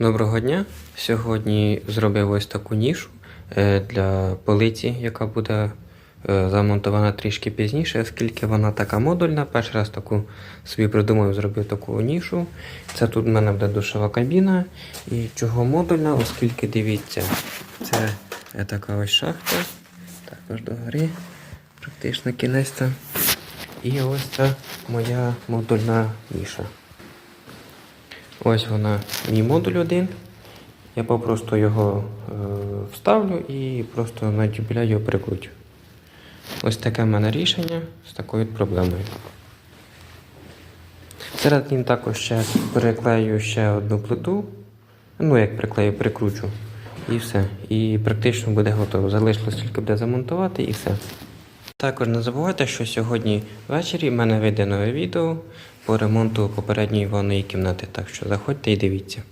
Доброго дня. Сьогодні зробив ось таку нішу е, для полиці, яка буде е, замонтована трішки пізніше, оскільки вона така модульна. Перший раз таку собі придумав, зробив таку нішу. Це тут в мене буде душова кабіна. І чого модульна, оскільки дивіться, це е, така ось шахта. Також догори, практично кінець. там. І ось це моя модульна ніша. Ось вона, мій модуль один. Я попросту його е, вставлю і просто на дюбеля його прикручу. Ось таке в мене рішення з такою проблемою. Всередині також ще приклею ще одну плиту. Ну, як приклею, прикручу. І все. І практично буде готово. Залишилось тільки буде замонтувати і все. Також не забувайте, що сьогодні ввечері в мене вийде нове відео по ремонту попередньої ванної кімнати. Так що заходьте і дивіться.